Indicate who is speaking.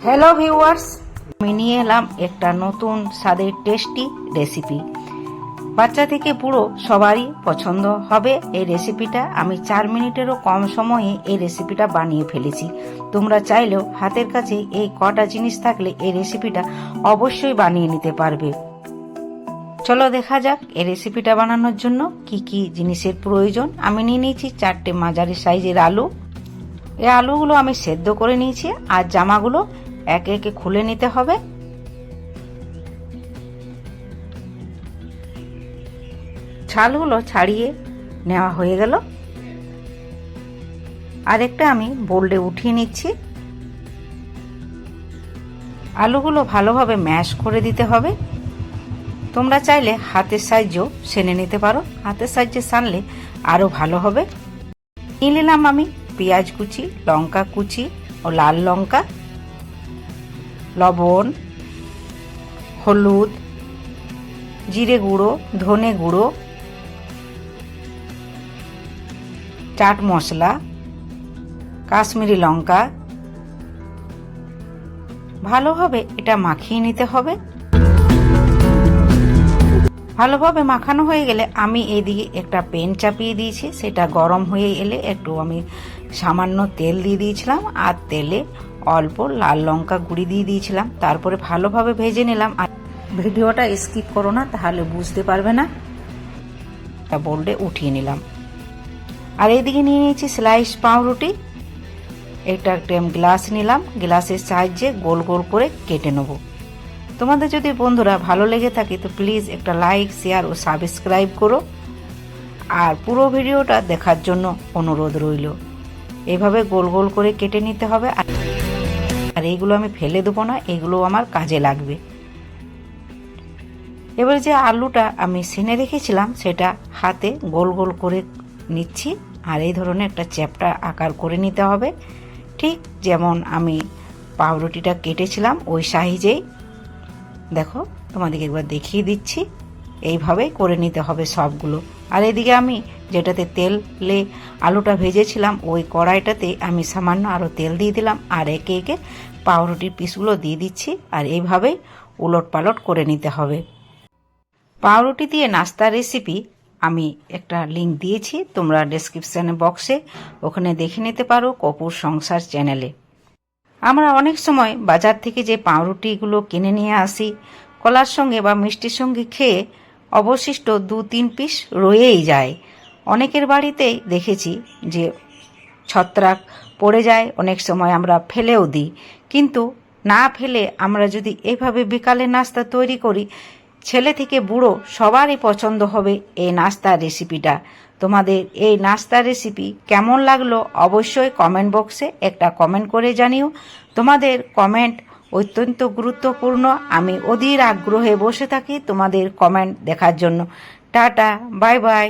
Speaker 1: Hello viewers আমি নিয়ে এলাম একটা নতুন স্বাদের টেস্টি রেসিপি বাচ্চা থেকে পুরো সবারই পছন্দ হবে এই রেসিপিটা আমি চার মিনিটেরও কম সময়ে এই রেসিপিটা বানিয়ে ফেলেছি। তোমরা চাইলেও হাতের কাছে এই কটা জিনিস থাকলে এই রেসিপিটা অবশ্যই বানিয়ে নিতে পারবে। চলো দেখা যাক এই রেসিপিটা বানানোর জন্য কি কি জিনিসের প্রয়োজন। আমি নিয়ে নিয়েছি চারটে মাঝারি সাইজের আলু। এই আলুগুলো আমি সেদ্ধ করে নিয়েছি আর জামাগুলো একে একে খুলে নিতে হবে। ছালগুলো ছাড়িয়ে নেওয়া হয়ে গেল। আরেকটা আমি বোল্ডে উঠিয়ে নিচ্ছি। আলুগুলো ভালোভাবে ম্যাশ করে দিতে হবে। তোমরা চাইলে হাতের সাহায্যেও সেনে নিতে পারো। হাতের সাহায্যে সানলে আরও ভালো হবে। নিয়ে নিলাম আমি পেঁয়াজ কুচি, লঙ্কা কুচি ও লাল লঙ্কা। লবণ, হলুদ, জিরে গুঁড়ো, ধনে গুঁড়ো, চাট মশলা, কাশ্মীরি লঙ্কা। ভালোভাবে এটা মাখিয়ে নিতে হবে। ভালোভাবে মাখানো হয়ে গেলে আমি এদিকে একটা পেন চাপিয়ে দিয়েছি। সেটা গরম হয়ে এলে একটু আমি সামান্য তেল দিয়ে দিয়েছিলাম। আর তেলে অল্প লাল লঙ্কা গুঁড়ি দিয়ে দিয়েছিলাম, তারপরে ভালোভাবে ভেজে নিলাম। আর ভিডিওটা স্কিপ করো না, তাহলে বুঝতে পারবে না। তা বোল্ডে উঠিয়ে নিলাম। আর এইদিকে নিয়ে নিয়েছি স্লাইস পাউরুটি। এটা একটা গ্লাস নিলাম। গ্লাসের সাহায্যে গোল গোল করে কেটে নেব। তোমাদের যদি বন্ধুরা ভালো লেগে থাকে, তো প্লিজ একটা লাইক, শেয়ার ও সাবস্ক্রাইব করো। আর পুরো ভিডিওটা দেখার জন্য অনুরোধ রইল। এভাবে গোল গোল করে কেটে নিতে হবে। আর এইগুলো আমি ফেলে দেবো না, এগুলো আমার কাজে লাগবে। এবার যে আলুটা আমি সেনে রেখেছিলাম, সেটা হাতে গোল গোল করে নিচ্ছি, আর এই ধরনের একটা চ্যাপটা আকার করে নিতে হবে। ঠিক যেমন আমি পাউরুটিটা কেটেছিলাম ওই সাইজেই। দেখো, তোমাদেরকে একবার দেখিয়ে দিচ্ছি। এইভাবেই করে নিতে হবে সবগুলো। আর এদিকে আমি যেটাতে তেলে আলুটা ভেজেছিলাম, ওই কড়াইটাতে আমি সামান্য আরও তেল দিয়ে দিলাম আর একে একে পাউরুটির পিসগুলো দিয়ে দিচ্ছি আর এইভাবেই উলট পালট করে নিতে হবে। পাউরুটি দিয়ে নাস্তার রেসিপি আমি একটা লিঙ্ক দিয়েছি, তোমরা ডেসক্রিপশানে বক্সে ওখানে দেখে নিতে পারো কপুর সংসার চ্যানেলে আমরা অনেক সময় বাজার থেকে যে পাউরুটিগুলো কিনে নিয়ে আসি, কলার সঙ্গে বা মিষ্টির সঙ্গে খেয়ে অবশিষ্ট দু তিন পিস রয়েই যায়। অনেকের বাড়িতেই দেখেছি যে ছত্রাক পড়ে যায়, অনেক সময় আমরা ফেলেও দিই। কিন্তু না ফেলে আমরা যদি এভাবে বিকালে নাস্তা তৈরি করি, ছেলে থেকে বুড়ো সবারই পছন্দ হবে এই নাস্তার রেসিপিটা। তোমাদের এই নাস্তার রেসিপি কেমন লাগল অবশ্যই কমেন্ট বক্সে একটা কমেন্ট করে জানিও। তোমাদের কমেন্ট অত্যন্ত গুরুত্বপূর্ণ। আমি অধীর আগ্রহে বসে থাকি তোমাদের কমেন্ট দেখার জন্য। Tata, bye bye.